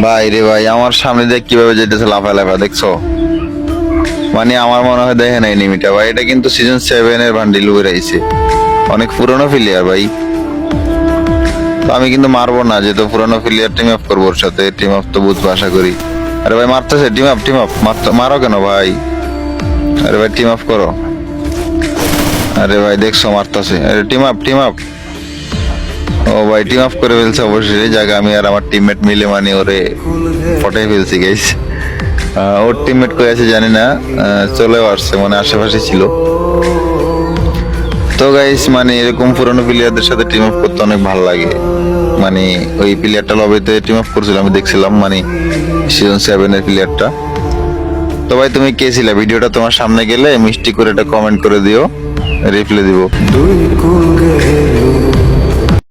ভাই রে ভাই, আমার সামনে দেখ কীভাবে যেতেছে লাফা লাফা দেখছ? মানে আমার মনে হয় দেখে নাই নিমিটা ভাই, এটা কিন্তু সিজন সেভেন এর বান্ডিল উবে রয়েছে অনেক পুরনো প্লেয়ার ভাই। তো আমি কিন্তু মারবো না, যেহেতু পুরনো প্লেয়ার টিম আপ করব ওর সাথে টিম আপ তো বুঝব আশা করি। আরে ভাই, মারতেছে টিম আপ টিম আপ মারো কেন ভাই? আরে ভাই টিম আপ করো। আরে ভাই, দেখছ মারতেছে। আরে টিম আপ টিম আপ ও ভাই টিম আপ করে ফেলছে অবশ্যই জায়গা আমি আর আমার টিমমেট মিলে মানে ওরে পটাই ফেলছি গাইস ওর টিমমেট কই আছে জানি না চলেও আসছে মানে আশেপাশে ছিল। তো গাইস মানে এরকম পুরনো প্লেয়ারদের সাথে টিম আপ করতে অনেক ভালো লাগে। মানে ওই প্লেয়ারটা লবিতে টিম আপ করছিল, আমি দেখছিলাম মানে সিজন সেভেন এর প্লেয়ারটা তো ভাই, তুমি কে ছিলে? ভিডিওটা তোমার সামনে গেলে মিষ্টি করে এটা কমেন্ট করে দিও রিপ্লাই দিব। দুই